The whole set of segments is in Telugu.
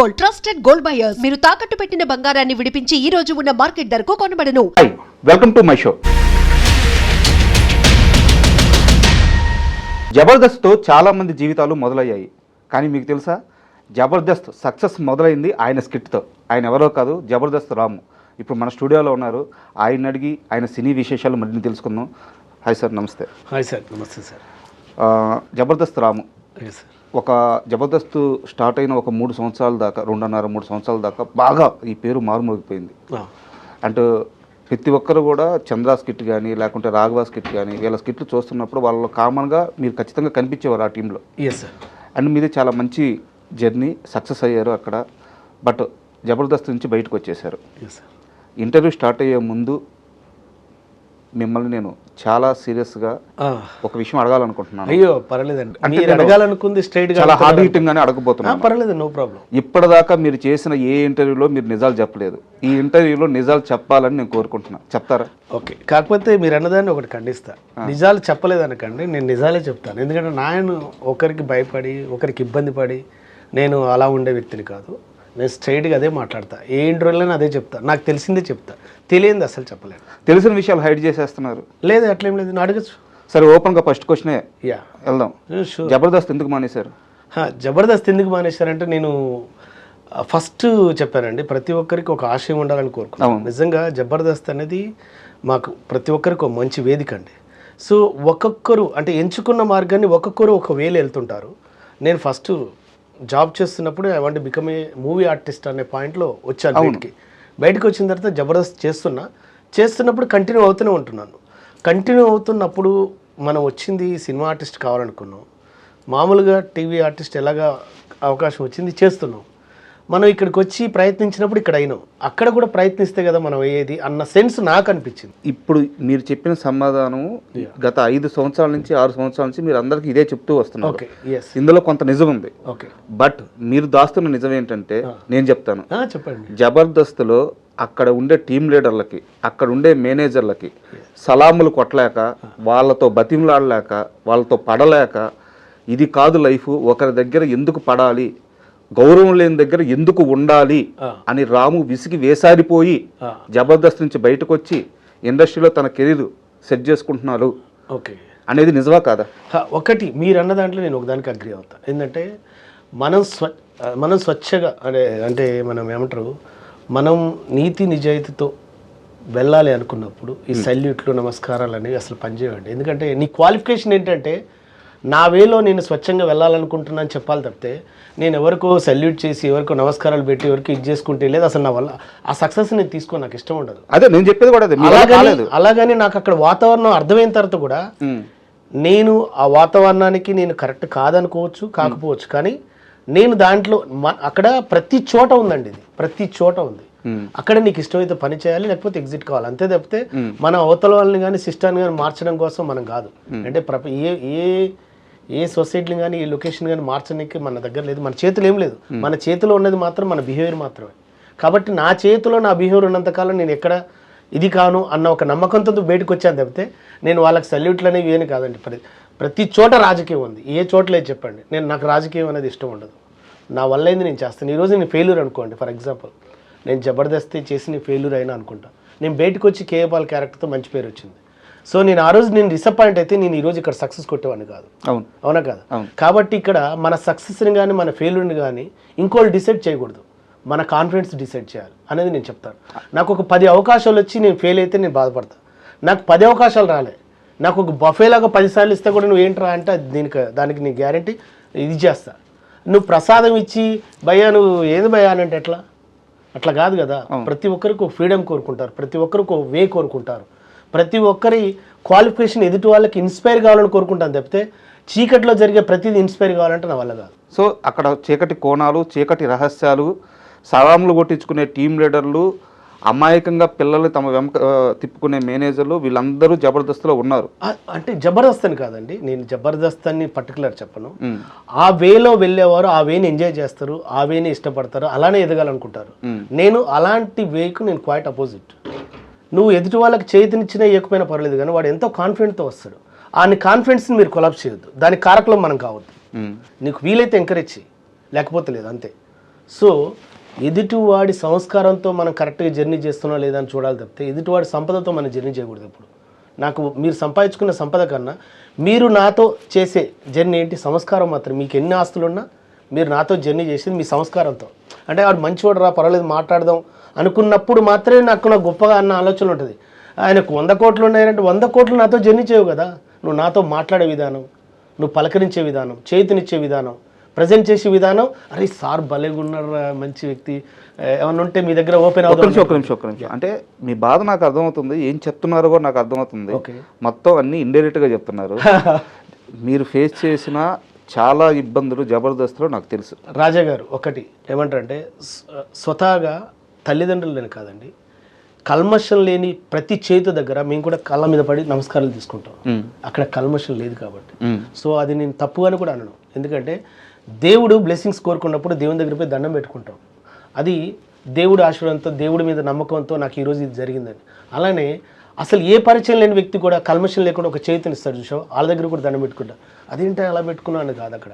గోల్డ్ ట్రస్టెడ్ గోల్డ్ బయర్స్ మీరు తాకట్టు పెట్టిన బంగారాన్ని విడిపించి ఈ రోజు ఉన్న మార్కెట్ ధరకు కొనబడను. వెల్కమ్ టు మై షో జబర్దస్త్తో చాలా మంది జీవితాలు మొదలయ్యాయి. కానీ మీకు తెలుసా? జబర్దస్త్ సక్సెస్ మొదలైంది ఆయన స్కిట్తో ఆయన ఎవరో కాదు జబర్దస్త్ రాము. ఇప్పుడు మన స్టూడియోలో ఉన్నారు. ఆయన అడిగి ఆయన సినీ విశేషాలు మరిన్ని తెలుసుకుందాం. హాయ్ సార్ నమస్తే. హాయ్ సార్ నమస్తే సార్ ఆ, జబర్దస్త్ రాము. సార్ ఒక జబర్దస్త్ స్టార్ట్ అయిన ఒక మూడు సంవత్సరాల దాకా రెండున్నర మూడు సంవత్సరాల దాకా బాగా ఈ పేరు మారుమోగిపోయింది. అంటూ ప్రతి ఒక్కరు కూడా చంద్రా స్కిట్ కానీ లేకుంటే రాఘవ స్కిట్ కానీ వీళ్ళ స్కిట్లు చూస్తున్నప్పుడు వాళ్ళు కామన్గా మీరు ఖచ్చితంగా కనిపించేవారు ఆ టీంలో. అండ్ మీది చాలా మంచి జర్నీ సక్సెస్ అయ్యారు అక్కడ. బట్ జబర్దస్త్ నుంచి బయటకు వచ్చేసారు ఇంటర్వ్యూ స్టార్ట్ అయ్యే ముందు మిమ్మల్ని నేను చాలా సీరియస్గా ఒక విషయం అడగాలనుకుంటున్నాను. అయ్యో పర్లేదండి. మీరు అడగాలనుకుంది స్ట్రైట్గా చాలా హార్డ్. హిట్టింగ్ గానే అడగబోతున్నాను పర్లేదు నో ప్రాబ్లం ఇప్పటిదాకా మీరు చేసిన ఏ ఇంటర్వ్యూలో మీరు నిజాలు చెప్పలేదు. ఈ ఇంటర్వ్యూలో నిజాలు చెప్పాలని నేను కోరుకుంటున్నాను. చెప్తారా? ఓకే. కాకపోతే మీరు అన్నదాన్ని ఒకటి ఖండిస్తా. నిజాలు చెప్పలేదనకండి నేను నిజాలే చెప్తాను. ఎందుకంటే నేను ఒకరికి భయపడి ఒకరికి ఇబ్బంది పడి నేను అలా ఉండే వ్యక్తిని కాదు. నేను స్ట్రైట్గా అదే మాట్లాడతా. ఏ ఇంటర్వ్యూలో అదే చెప్తా. నాకు తెలిసిందే చెప్తా. తెలియంది అసలు చెప్పలేను. తెలిసిన విషయాలు హైడ్ చేసేస్తున్నారు. లేదు అట్లేం లేదు. నేను అడగచ్చు. సరే ఓపెన్గా ఫస్ట్ క్వశ్చనే. యా. వెళ్దాం. జబర్దస్త్ ఎందుకు మానేశారు? హా, జబర్దస్త్ ఎందుకు మానేశారంటే నేను ఫస్ట్ చెప్పానండి ప్రతి ఒక్కరికి ఒక ఆశయం ఉండాలని కోరుకున్నాను. నిజంగా జబర్దస్త్ అనేది మాకు ప్రతి ఒక్కరికి ఒక మంచి వేదిక అండి. సో ఒక్కొక్కరు అంటే ఎంచుకున్న మార్గాన్ని ఒక్కొక్కరు ఒక వేలు వెళ్తుంటారు. నేను ఫస్ట్ జాబ్ చేస్తున్నప్పుడు I want become a movie artist అనే పాయింట్లో వచ్చాను బయటికి. బయటకు వచ్చిన తర్వాత జబర్దస్త్ చేస్తున్నా. చేస్తున్నప్పుడు కంటిన్యూ అవుతూనే ఉంటున్నాను. కంటిన్యూ అవుతున్నప్పుడు మనం వచ్చింది సినిమా ఆర్టిస్ట్ కావాలనుకున్నాం. మామూలుగా టీవీ ఆర్టిస్ట్ ఎలాగా అవకాశం వచ్చింది చేస్తున్నాం. మనం ఇక్కడికి వచ్చి ప్రయత్నించినప్పుడు ఇక్కడ అయినాం. అక్కడ కూడా ప్రయత్నిస్తే కదా మనం అయ్యేది అన్న సెన్స్ నాకు అనిపించింది. ఇప్పుడు మీరు చెప్పిన సమాధానం గత ఐదు సంవత్సరాల నుంచి ఆరు సంవత్సరాల నుంచి మీరు అందరికీ ఇదే చెప్తూ వస్తున్నారు. ఇందులో కొంత నిజం ఉంది ఓకే బట్ మీరు దాస్తున్న నిజం ఏంటంటే నేను చెప్తాను. చెప్పండి. జబర్దస్త్లో అక్కడ ఉండే టీం లీడర్లకి అక్కడ ఉండే మేనేజర్లకి సలాములు కొట్టలేక వాళ్ళతో బతిమలాడలేక వాళ్ళతో పడలేక ఇది కాదు లైఫ్ ఒకరి దగ్గర ఎందుకు పడాలి గౌరవం లేని దగ్గర ఎందుకు ఉండాలి. అని రాము విసిగి వేసారిపోయి జబర్దస్త్ నుంచి బయటకు వచ్చి ఇండస్ట్రీలో తన కెరీర్ సెట్ చేసుకుంటున్నారు ఓకే. అనేది నిజమా కాదా? ఒకటి మీరు అన్న దాంట్లో నేను ఒకదానికి అగ్రి అవుతా. ఏంటంటే మనం స్వ మనం స్వచ్ఛగా అంటే అంటే మనం ఏమంటారు మనం నీతి నిజాయితీతో వెళ్ళాలి అనుకున్నప్పుడు ఈ సల్యూట్లు నమస్కారాలు అనేవి అసలు పనిచేయండి ఎందుకంటే నీ క్వాలిఫికేషన్ ఏంటంటే నా వేలో నేను స్వచ్ఛంగా వెళ్ళాలనుకుంటున్నాను చెప్పాలి తప్పితే నేను ఎవరికో సల్యూట్ చేసి ఎవరికో నమస్కారాలు పెట్టి ఎవరికి ఇది చేసుకుంటే లేదు అసలు నా వల్ల ఆ సక్సెస్ నేను తీసుకో నాకు ఇష్టం ఉండదు. అదే నేను చెప్పేది కూడా వల్ల అలాగని నాకు అక్కడ వాతావరణం అర్థమైన తర్వాత కూడా. నేను ఆ వాతావరణానికి నేను కరెక్ట్ కాదనుకోవచ్చు కాకపోవచ్చు కానీ నేను దాంట్లో అక్కడ ప్రతి చోట ఉందండి ఇది. ప్రతి చోట ఉంది. అక్కడ నీకు ఇష్టమైతే పని చేయాలి లేకపోతే ఎగ్జిట్ కావాలి. అంతే తప్పితే మన అవతల వాళ్ళని కానీ సిస్టాన్ని కానీ మార్చడం కోసం మనం కాదు. అంటే ప్రప ఏ ఏ ఏ సొసైటీని కానీ ఏ లొకేషన్ కానీ మార్చడానికి మన దగ్గర లేదు. మన చేతిలో ఏం లేదు. మన చేతిలో ఉన్నది మాత్రం మన బిహేవియర్ మాత్రమే. కాబట్టి నా చేతిలో నా బిహేవియర్ ఉన్నంతకాలం నేను ఎక్కడ ఇది కాను అన్న ఒక నమ్మకంతో బయటకు వచ్చాను తప్పితే నేను వాళ్ళకి సల్యూట్లు అనేవి ఏమి కాదండి. ప్రతి ప్రతి చోట రాజకీయం ఉంది. ఏ చోట లేదు చెప్పండి. నేను నాకు రాజకీయం అనేది ఇష్టం ఉండదు. నా వల్ల అయింది నేను చేస్తాను ఈరోజు నేను ఫెయిల్యూర్ అనుకోండి. ఫర్ ఎగ్జాంపుల్ నేను జబర్దస్తి చేసి నేను ఫెయిల్యూర్ అయినా అనుకుంటా. నేను బయటకు వచ్చి కేఏపాల్ క్యారెక్టర్తో మంచి పేరు వచ్చింది. సో నేను ఆ రోజు నేను డిసప్పాయింట్ అయితే నేను ఈరోజు ఇక్కడ సక్సెస్ కొట్టేవాడిని కాదు. అవును. అవునా కాదు. కాబట్టి ఇక్కడ మన సక్సెస్ని కానీ మన ఫెయిల్యూర్ని కానీ ఇంకోళ్ళు డిసైడ్ చేయకూడదు. మన కాన్ఫిడెన్స్ డిసైడ్ చేయాలి అనేది నేను చెప్తాను. నాకు ఒక పది అవకాశాలు వచ్చి నేను ఫెయిల్ అయితే నేను బాధపడతా. నాకు పది అవకాశాలు రాలే. నాకు ఒక బఫేలాగా పదిసార్లు ఇస్తే కూడా నువ్వు ఏంట్రా అంటే అది దీనికి దానికి నీ గ్యారంటీ ఇది చేస్తా. నువ్వు ప్రసాదం ఇచ్చి భయ్యా నువ్వు ఏది భయ్యా అని అంటే ఎట్లా? అట్లా కాదు కదా. ప్రతి ఒక్కరికి ఒక ఫ్రీడమ్ కోరుకుంటారు. ప్రతి ఒక్కరికి ఒక వే కోరుకుంటారు. ప్రతి ఒక్కరి క్వాలిఫికేషన్ ఎదుటి వాళ్ళకి ఇన్స్పైర్ కావాలని కోరుకుంటాను తప్పితే చీకట్లో జరిగే ప్రతిదీ ఇన్స్పైర్ కావాలంటే నా వల్ల కాదు. సో అక్కడ చీకటి కోణాలు చీకటి రహస్యాలు సలాములు కొట్టించుకునే టీం లీడర్లు అమాయకంగా పిల్లలు తమ వెంక తిప్పుకునే మేనేజర్లు వీళ్ళందరూ జబర్దస్త్లో ఉన్నారు. అంటే జబర్దస్త్ అని కాదండి నేను జబర్దస్త్ అని పర్టికులర్ చెప్పను. ఆ వేలో వెళ్ళేవారు ఆ వేని ఎంజాయ్ చేస్తారు ఆ వేని ఇష్టపడతారు అలానే ఎదగాలనుకుంటారు. నేను అలాంటి వేకు నేను క్వైట్ అపోజిట్. నువ్వు ఎదుటి వాళ్ళకి చేతినిచ్చినా ఇవ్వకపోయినా పర్లేదు కానీ వాడు ఎంతో కాన్ఫిడెంట్తో వస్తాడు. ఆ కాన్ఫిడెన్స్ని మీరు కొలాప్స్ చేయొద్దు. దానికి కారకులం మనం కావద్దు. నీకు వీలైతే ఎంకరేజ్ చేయి లేకపోతే లేదు అంతే. సో ఎదుటివాడి సంస్కారంతో మనం కరెక్ట్గా జర్నీ చేస్తున్నా లేదా అని చూడాలి తప్పితే ఎదుటివాడి సంపదతో మనం జర్నీ చేయకూడదు ఇప్పుడు నాకు మీరు సంపాదించుకున్న సంపద కన్నా మీరు నాతో చేసే జర్నీ ఏంటి? సంస్కారం మాత్రం. మీకు ఎన్ని ఆస్తులు ఉన్నా మీరు నాతో జర్నీ చేసేది మీ సంస్కారంతో. అంటే వాడు మంచివాడు రా పర్వాలేదు మాట్లాడదాం అనుకున్నప్పుడు మాత్రమే నాకు నాకు గొప్పగా అన్న ఆలోచన ఉంటుంది. ఆయనకు వంద కోట్లు ఉన్నాయంటే వంద కోట్లు నాతో జర్నీ చేయవు కదా. నువ్వు నాతో మాట్లాడే విధానం నువ్వు పలకరించే విధానం చేతినిచ్చే విధానం ప్రజెంట్ చేసే విధానం. అరే సార్ భలేగా ఉన్నారు మంచి వ్యక్తి. ఏమన్నా ఉంటే మీ దగ్గర ఓపెన్ అవుతుంది ఒక్క నిమిషం ఒక్క నిమిషం. అంటే మీ బాధ నాకు అర్థమవుతుంది ఏం చెప్తున్నారో కూడా నాకు అర్థమవుతుంది. మొత్తం అన్ని ఇండైరెక్ట్గా చెప్తున్నారు. మీరు ఫేస్ చేసిన చాలా ఇబ్బందులు జబర్దస్త్లో నాకు తెలుసు. రాజా గారు ఒకటి ఏమంటారంటే స్వ- స్వతహాగా తల్లిదండ్రులని కాదండి. కల్మషం లేని ప్రతి చేతు దగ్గర మేము కూడా కళ్ళ మీద పడి నమస్కారాలు తీసుకుంటాం. అక్కడ కల్మషం లేదు కాబట్టి. సో అది నేను తప్పు అని కూడా అనను. ఎందుకంటే దేవుడు బ్లెస్సింగ్స్ కోరుకున్నప్పుడు దేవుని దగ్గర పోయి దండం పెట్టుకుంటాం. అది దేవుడి ఆశీర్వాదంతో దేవుడి మీద నమ్మకంతో నాకు ఈరోజు ఇది జరిగిందని అలానే అసలు ఏ పరిచయం లేని వ్యక్తి కూడా కల్మషం లేకుండా ఒక చేతిని ఇస్తాడు చూసావు? వాళ్ళ దగ్గర కూడా దండం పెట్టుకుంటా. అదేంటి అలా పెట్టుకున్నాను కాదు అక్కడ.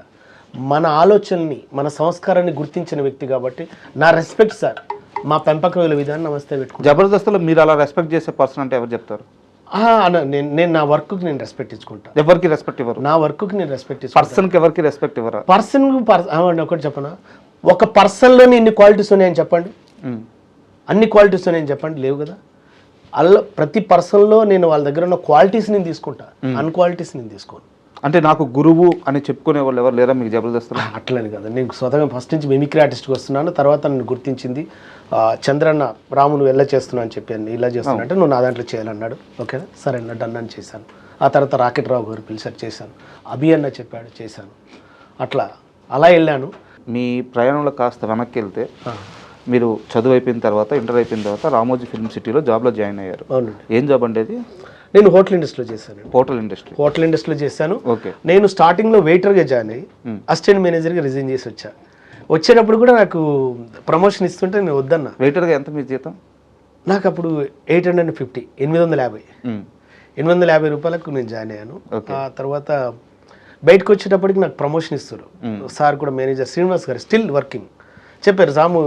మన ఆలోచనని మన సంస్కారాన్ని గుర్తించిన వ్యక్తి కాబట్టి నా రెస్పెక్ట్ సార్ మా పెంపకం వీళ్ళ విధానం నమస్తే పెట్టుకుంటాను జబర్దస్త్లో మీరు అలా రెస్పెక్ట్ చేసే పర్సన్ అంటే ఎవరు చెప్తారు? నేను నేను నా వర్క్కి నేను రెస్పెక్ట్ ఇచ్చుకుంటా. ఎవరికి రెస్పెక్ట్ ఇవ్వరు? నా వర్క్కి నేను రెస్పెక్ట్ పర్సన్కి ఎవరికి రెస్పెక్ట్ ఇవ్వరా? పర్సన్ ఒకటి చెప్పనా? ఒక పర్సన్లోనే ఇన్ని క్వాలిటీస్ ఉన్నాయని చెప్పండి. అన్ని క్వాలిటీస్ ఉన్నాయని చెప్పండి లేవు కదా? అల్ల ప్రతి పర్సన్లో నేను వాళ్ళ దగ్గర ఉన్న క్వాలిటీస్ నేను తీసుకుంటా. అన్క్వాలిటీస్ నేను తీసుకోను. అంటే నాకు గురువు అని చెప్పుకునే వాళ్ళు ఎవరు లేరా మీకు జబర్దస్త్లో అట్లని కదా. నేను స్వతగా ఫస్ట్ నుంచి మిమిక్రీ ఆర్టిస్ట్కి వస్తున్నాను. తర్వాత నన్ను గుర్తించింది చంద్రన్న రాము నువ్వు ఎలా చేస్తున్నావు అని చెప్పాను ఇలా చేస్తున్నా అంటే నువ్వు నా దాంట్లో చేయాలన్నాడు. ఓకే సరే అన్న డన్ అని చేశాను. ఆ తర్వాత రాకెట్ రావు గారు పిలిచారు చేశాను. అభి అన్న చెప్పాడు చేశాను. అట్లా అలా వెళ్ళాను. మీ ప్రయాణంలో కాస్త వెనక్కి వెళ్తే మీరు చదువు అయిపోయిన తర్వాత ఇంటర్ అయిపోయిన తర్వాత రామోజీ ఫిల్మ్ సిటీలో జాబ్లో జాయిన్ అయ్యారు. ఏం జాబ్ అంటే అది? నేను హోటల్ ఇండస్ట్రీలో చేశాను. Hotel industry. హోటల్ ఇండస్ట్రీలో చేశాను. నేను స్టార్టింగ్లో వెయిటర్గా జాయిన్ అయ్యి అసిస్టెంట్ మేనేజర్గా రిజైన్ చేసి వచ్చా. వచ్చేటప్పుడు కూడా నాకు ప్రమోషన్ ఇస్తుంటే నేను వద్దన్నా. వెయిటర్గా ఎంత మీ జీతం? నాకు అప్పుడు ఎయిట్ హండ్రెడ్ అండ్ ఫిఫ్టీ ఎనిమిది వందల యాభై. ఎనిమిది వందల యాభై రూపాయలకు నేను జాయిన్ అయ్యాను. ఆ తర్వాత బయటకు వచ్చేటప్పటికి నాకు ప్రమోషన్ ఇస్తారు సార్ కూడా మేనేజర్ శ్రీనివాస్ గారు స్టిల్ వర్కింగ్. చెప్పారు రాము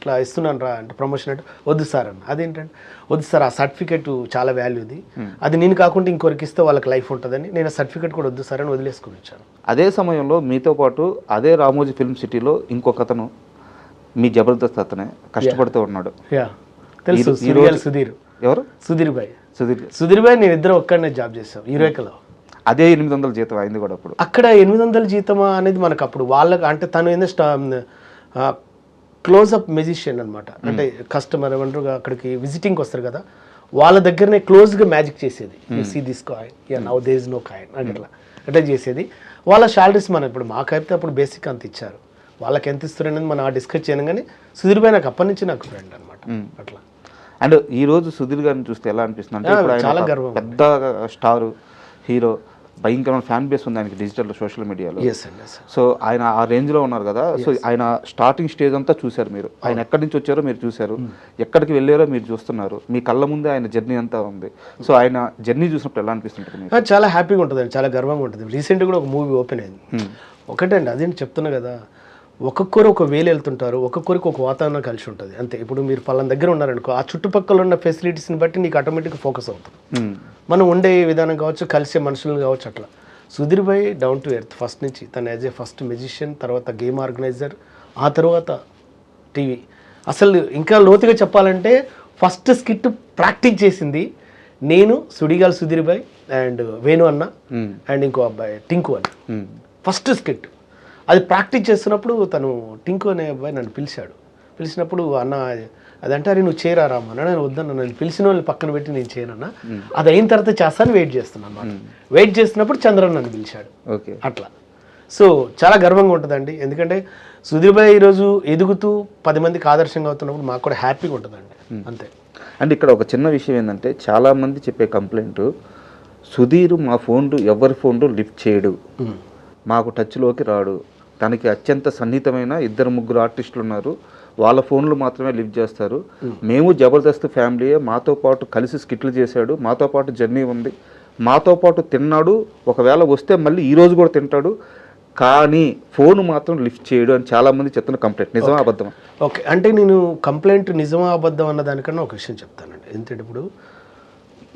ఇట్లా ఇస్తున్నాను రా అంటే ప్రమోషన్ అంటే వద్దు సార్ అన్న. అదేంటంటే వద్దు సార్ ఆ సర్టిఫికేట్ చాలా వాల్యూది అది నేను కాకుండా ఇంకొకరికి ఇస్తే వాళ్ళకి లైఫ్ ఉంటుందని నేను సర్టిఫికేట్ కూడా వద్దు సార్ అని వదిలేసుకుని వచ్చాను. అదే సమయంలో మీతో పాటు అదే రామోజీ ఫిల్మ్ సిటీలో ఇంకొక అతను మీ జబర్దస్త్ అతనే కష్టపడుతూ ఉన్నాడు. యా తెలుసు సుధీర్. ఎవరు? సుధీర్ భాయ్. సుధీర్. సుధీర్ భాయ్ నేను ఇద్దరు ఒక్కడనే జాబ్ చేసాం యూరేకలో అదే ఎనిమిది వందల జీతం అయింది కూడా అప్పుడు. అక్కడ ఎనిమిది వందల జీతమా అనేది మనకు అప్పుడు వాళ్ళకి అంటే తను ఏందో క్లోజ్అప్ మెజిషియన్ అనమాట అంటే కస్టమర్ ఏమంటారు అక్కడికి విజిటింగ్కి వస్తారు కదా వాళ్ళ దగ్గరనే క్లోజ్గా మ్యాజిక్ చేసేది. See this coin yeah now there is no coin అట్లా అట్లా చేసేది. వాళ్ళ శాలరీస్ మనం ఇప్పుడు మాకైతే అప్పుడు బేసిక్ అంత ఇచ్చారు. వాళ్ళకి ఎంత ఇస్తారు అనేది మనం డిస్కస్ చేయను కానీ సుధీర్ భాయ్ నాకు అప్పటి నుంచి నాకు ఫ్రెండ్ అనమాట అట్లా. అండ్ ఈ రోజు సుధీర్ గారిని చూస్తే ఎలా అనిపిస్తుంది? అంటే ఆ, చాలా గర్వం. పెద్ద స్టార్ హీరో భయంకరమైన ఫ్యాన్ బేస్ ఉంది ఆయనకి డిజిటల్ సోషల్ మీడియాలో సో ఆయన ఆ రేంజ్లో ఉన్నారు కదా సో ఆయన స్టార్టింగ్ స్టేజ్ అంతా చూశారు మీరు. ఆయన ఎక్కడి నుంచి వచ్చారో మీరు చూశారు. ఎక్కడికి వెళ్ళారో మీరు చూస్తున్నారు. మీ కళ్ళ ముందే ఆయన జర్నీ అంతా ఉంది. సో ఆయన జర్నీ చూసినప్పుడు ఎలా అనిపిస్తుంటుంది చాలా హ్యాపీగా ఉంటుందండి చాలా గర్వంగా ఉంటుంది రీసెంట్గా కూడా ఒక మూవీ ఓపెన్ అయింది. ఒకటండి అదేంటి చెప్తున్నా కదా ఒక్కొక్కరు ఒక వేలు వెళ్తుంటారు ఒక్కొక్కరికి ఒక వాతావరణం కలిసి ఉంటుంది. అంతే. ఇప్పుడు మీరు పలానా దగ్గర ఉన్నారనుకో ఆ చుట్టుపక్కల ఉన్న ఫెసిలిటీస్ని బట్టి నీకు ఆటోమేటిక్గా ఫోకస్ అవుతుంది. మనం ఉండే విధానం కావచ్చు కలిసే మనుషులను కావచ్చు అట్లా. సుధీర్ భాయ్ డౌన్ టు ఎర్త్ ఫస్ట్ నుంచి. తను యాజ్ ఏ ఫస్ట్ మెజిషియన్ తర్వాత గేమ్ ఆర్గనైజర్ ఆ తర్వాత టీవీ అసలు ఇంకా లోతుగా చెప్పాలంటే ఫస్ట్ స్కిట్ ప్రాక్టీస్ చేసింది నేను సుడిగాల్ సుధీర్ భాయ్ అండ్ వేణు అన్న. అండ్ ఇంకో అబ్బాయి టింకు అన్న. ఫస్ట్ స్కిట్ అది ప్రాక్టీస్ చేస్తున్నప్పుడు తను టింకు అనే అబ్బాయి నన్ను పిలిచాడు. పిలిచినప్పుడు అన్న అదంటే అరే నువ్వు చేయరా రామా అన్న? నేను వద్దన్న నన్ను పిలిచిన వాళ్ళు పక్కన పెట్టి నేను చేయనన్నా అది అయిన తర్వాత చేస్తాను వెయిట్ చేస్తున్నాను అనమాట వెయిట్ చేస్తున్నప్పుడు చంద్రన్ నన్ను పిలిచాడు. ఓకే. అట్లా. సో చాలా గర్వంగా ఉంటుందండి. ఎందుకంటే సుధీర్ భాయ్ ఈరోజు ఎదుగుతూ పది మందికి ఆదర్శంగా అవుతున్నప్పుడు మాకు కూడా హ్యాపీగా ఉంటుందండి. అంతే. అండ్ ఇక్కడ ఒక చిన్న విషయం ఏంటంటే చాలా మంది చెప్పే కంప్లైంట్ సుధీర్ మా ఫోన్లు ఎవరి ఫోన్లు లిఫ్ట్ చేయడు. మాకు టచ్లోకి రాడు. తనకి అత్యంత సన్నిహితమైన ఇద్దరు ముగ్గురు ఆర్టిస్టులు ఉన్నారు. వాళ్ళ ఫోన్లు మాత్రమే లిఫ్ట్ చేస్తారు. మేము జబర్దస్త్ ఫ్యామిలీయే మాతో పాటు కలిసి స్కిట్లు చేశాడు మాతో పాటు జర్నీ ఉంది. మాతో పాటు తిన్నాడు ఒకవేళ వస్తే మళ్ళీ ఈ రోజు కూడా తింటాడు. కానీ ఫోన్ మాత్రం లిఫ్ట్ చేయడం అని చాలా మంది చెప్తున్న కంప్లైంట్. నిజమా అబద్ధమా? ఓకే. అంటే నేను కంప్లైంట్ నిజమా అబద్ధం అన్న దానికన్నా ఒక విషయం చెప్తానండి. ఎందుకంటే ఇప్పుడు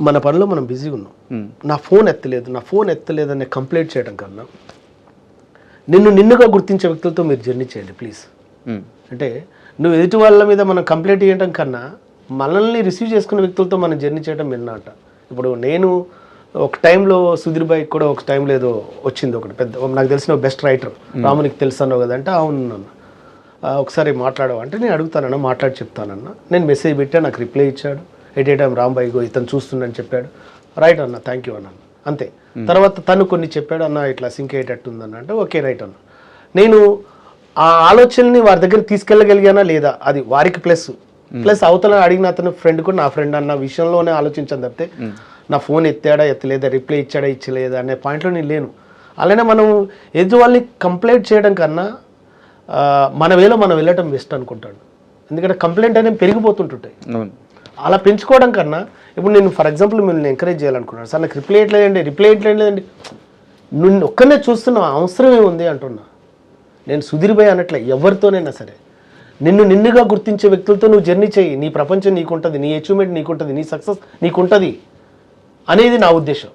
మన పనిలో మనం బిజీగా ఉన్నాం. నా ఫోన్ ఎత్తలేదు. నా ఫోన్ ఎత్తలేదు అనే కంప్లైంట్ చేయడం కన్నా నిన్ను నిన్నుగా గుర్తించే వ్యక్తులతో మీరు జర్నీ చేయండి ప్లీజ్ ఉమ్, అంటే నువ్వు ఎదుటి వాళ్ళ మీద మనం కంప్లైంట్ చేయడం కన్నా మనల్ని రిసీవ్ చేసుకున్న వ్యక్తులతో మనం జర్నీ చేయడం మిన్నట ఇప్పుడు నేను ఒక టైంలో సుధీర్ బాయ్ కూడా ఒక టైంలో ఏదో వచ్చింది ఒకటి పెద్ద నాకు తెలిసిన బెస్ట్ రైటర్ రామునికి తెలుసు అన్నావు కదా అంటే అవును అన్న ఒకసారి మాట్లాడవు? అంటే నేను అడుగుతానన్న మాట్లాడి చెప్తానన్న. నేను మెసేజ్ పెట్టా నాకు రిప్లై ఇచ్చాడు. ఎట్ ఏ టైం రాంబాయి గో ఇతను చూస్తుండని చెప్పాడు. రైట్ అన్న థ్యాంక్ యూ అన్నాను. అంతే. తర్వాత తను కొన్ని చెప్పాడు అన్న ఇట్లా సింక్ అయ్యేటట్టు ఉందన్న అంటే ఓకే రైట్ అన్న. నేను ఆ ఆలోచనని వారి దగ్గర తీసుకెళ్ళగలిగానా లేదా? అది వారికి ప్లస్. ప్లస్ అవతల అడిగిన అతను ఫ్రెండ్ కూడా నా ఫ్రెండ్ అన్న విషయంలోనే ఆలోచించాను తప్పితే నా ఫోన్ ఎత్తాడా ఎత్తలేదా రిప్లై ఇచ్చాడా ఇచ్చలేదా అనే పాయింట్లో నేను లేను. అలానే మనం ఎదుటి వాళ్ళని కంప్లైంట్ చేయడం కన్నా మన వేలో మనం వెళ్ళటం బెస్ట్ అనుకుంటాడు. ఎందుకంటే కంప్లైంట్ అనేవి పెరిగిపోతుంటుంటాయి. అలా పెంచుకోవడం కన్నా ఇప్పుడు నేను ఫర్ ఎగ్జాంపుల్ మిమ్మల్ని ఎంకరేజ్ చేయాలనుకున్నాను సార్ నాకు రిప్లై ఎట్లేదండి రిప్లై ఎట్లేదండి నువ్వు ఒక్కనే చూస్తున్నా అవసరం ఏముంది అంటున్నా. నేను సుధీర్ భాయ్ అనట్లే ఎవరితోనైనా సరే. నిన్ను నిన్నుగా గుర్తించే వ్యక్తులతో నువ్వు జర్నీ చేయి. నీ ప్రపంచం నీకుంటుంది నీ అచీవ్మెంట్ నీకుంటుంది నీ సక్సెస్ నీకుంటుంది అనేది నా ఉద్దేశం.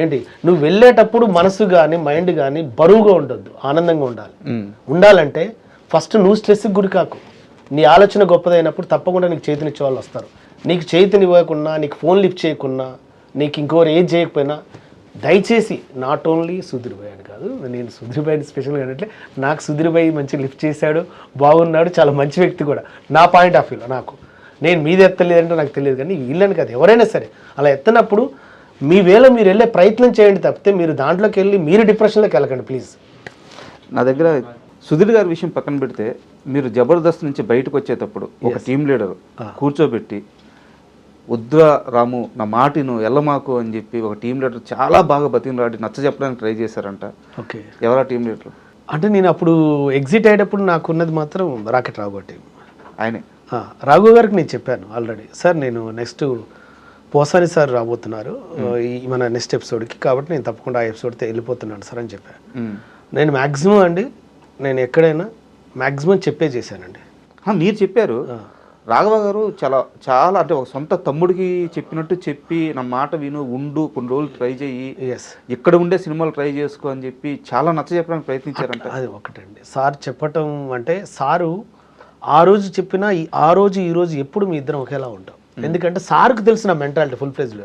ఏంటి? నువ్వు వెళ్ళేటప్పుడు మనసు కానీ మైండ్ కానీ బరువుగా ఉండొద్దు ఆనందంగా ఉండాలి. ఉండాలంటే ఫస్ట్ నువ్వు స్ట్రెస్కి గురి కాకు. నీ ఆలోచన గొప్పదైనప్పుడు తప్పకుండా నీకు చేతినిచ్చే వాళ్ళు వస్తారు. నీకు చేతినివ్వకున్నా నీకు ఫోన్ లిఫ్ట్ చేయకున్నా నీకు ఇంకోరు ఏది చేయకపోయినా దయచేసి నాట్ ఓన్లీ సుధీర్ భాయ్ అని కాదు నేను సుధీర్ భాయ్ని స్పెషల్గా అంటే నాకు సుధీర్ భాయ్ మంచి లిఫ్ట్ చేశాడు బాగున్నాడు చాలా మంచి వ్యక్తి కూడా. నా పాయింట్ ఆఫ్ వ్యూలో నాకు. నేను మీది ఎత్తలేదంటే నాకు తెలియదు కానీ వీళ్ళని కాదు ఎవరైనా సరే. అలా ఎత్తనప్పుడు మీ వేలో మీరు వెళ్ళే ప్రయత్నం చేయండి తప్పితే మీరు దాంట్లోకి వెళ్ళి మీరు డిప్రెషన్లోకి వెళ్ళకండి ప్లీజ్ నా దగ్గర సుధీర్ గారి విషయం పక్కన పెడితే మీరు జబర్దస్త్ నుంచి బయటకు వచ్చేటప్పుడు ఒక టీం లీడర్ కూర్చోబెట్టి వద్దురా రాము నా మాటిను ఎల్లమాకు అని చెప్పి ఒక టీం లీడర్ చాలా బాగా బతిమలాడి నచ్చ చెప్పడానికి ట్రై చేశారంట. ఓకే. ఎవరా టీం లీడర్ అంటే నేను అప్పుడు ఎగ్జిట్ అయ్యేటప్పుడు నాకున్నది మాత్రం రాకెట్ రాఘవ టీం ఆయనే. ఆ, రాఘవ గారికి నేను చెప్పాను ఆల్రెడీ సార్ నేను నెక్స్ట్ పోసాని సార్ రాబోతున్నారు. ఈ మన నెక్స్ట్ ఎపిసోడ్కి కాబట్టి నేను తప్పకుండా ఆ ఎపిసోడ్తో వెళ్ళిపోతున్నాను సార్ అని చెప్పాను. నేను మ్యాక్సిమం అండి నేను ఎక్కడైనా మ్యాక్సిమం చెప్పే చేశానండి. మీరు చెప్పారు. రాఘవ గారు చాలా చాలా అంటే ఒక సొంత తమ్ముడికి చెప్పినట్టు చెప్పి నా మాట విను ఉండు కొన్ని రోజులు ట్రై చేయి ఎస్ ఇక్కడ ఉండే సినిమాలు ట్రై చేసుకో అని చెప్పి చాలా నచ్చ చెప్పడానికి ప్రయత్నించారంట. అది ఒకటండి. సార్ చెప్పటం అంటే సారు ఆ రోజు చెప్పినా ఈ- ఆ రోజు ఈ రోజు ఎప్పుడు మీ ఇద్దరం ఒకేలా ఉంటాం. ఎందుకంటే సార్కు తెలిసిన మెంటాలిటీ ఫుల్ ఫ్లెజ్లో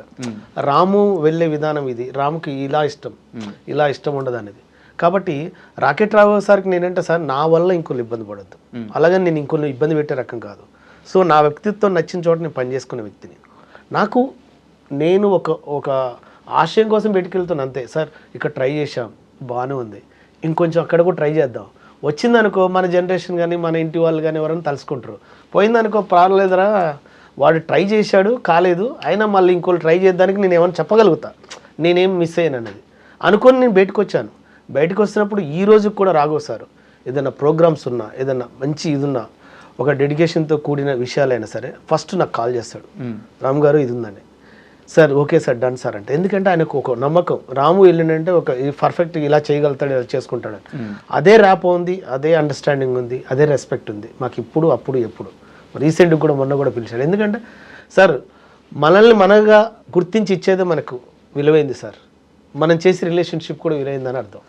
రాము వెళ్ళే విధానం ఇది. రాముకి ఇలా ఇష్టం. ఇలా ఇష్టం ఉండదు అనేది కాబట్టి రాకెట్ రావు సార్కి నేనంటే సార్ నా వల్ల ఇంకొన్ని ఇబ్బంది పడద్దు. అలాగని నేను ఇంకొన్ని ఇబ్బంది పెట్టే రకం కాదు. సో నా వ్యక్తిత్వం నచ్చిన చోట నేను పనిచేసుకునే వ్యక్తిని. నాకు నేను ఒక ఒక ఆశయం కోసం బయటికి అంతే. సార్ ఇక్కడ ట్రై చేశాం బాగానే ఉంది. ఇంకొంచెం అక్కడ కూడా ట్రై చేద్దాం. వచ్చిందనుకో మన జనరేషన్ కానీ మన ఇంటి వాళ్ళు కానీ ఎవరైనా తలుసుకుంటారు. పోయిందనుకో పర్లేదురా వాడు ట్రై చేశాడు కాలేదు అయినా మళ్ళీ ఇంకోళ్ళు ట్రై చేద్దానికి నేను ఏమైనా చెప్పగలుగుతా. నేనేం మిస్ అయ్యాను అనేది. అనుకొని నేను బయటకు వచ్చాను. బయటకు వచ్చినప్పుడు ఈ రోజుకి కూడా రాగోసారు సార్ ఏదైనా ప్రోగ్రామ్స్ ఉన్నా ఏదైనా మంచి ఇది ఉన్నా ఒక డెడికేషన్తో కూడిన విషయాలైనా సరే ఫస్ట్ నాకు కాల్ చేస్తాడు. రామ్ గారు ఇది ఉందని sir okay sir done sir అంటే. ఎందుకంటే ఆయనకు ఒక నమ్మకం. రాము వెళ్ళిందంటే ఒక పర్ఫెక్ట్ ఇలా చేయగలుగుతాడు ఇలా చేసుకుంటాడు అదే ర్యాప్ ఉంది అదే అండర్స్టాండింగ్ ఉంది అదే రెస్పెక్ట్ ఉంది. మాకు ఇప్పుడు అప్పుడు ఎప్పుడు. రీసెంట్గా కూడా మొన్న కూడా పిలిచాడు. ఎందుకంటే సార్ మనల్ని మనగా గుర్తించి ఇచ్చేదే మనకు విలువైంది సార్. మనం చేసే రిలేషన్షిప్ కూడా విలువైందని అర్థం.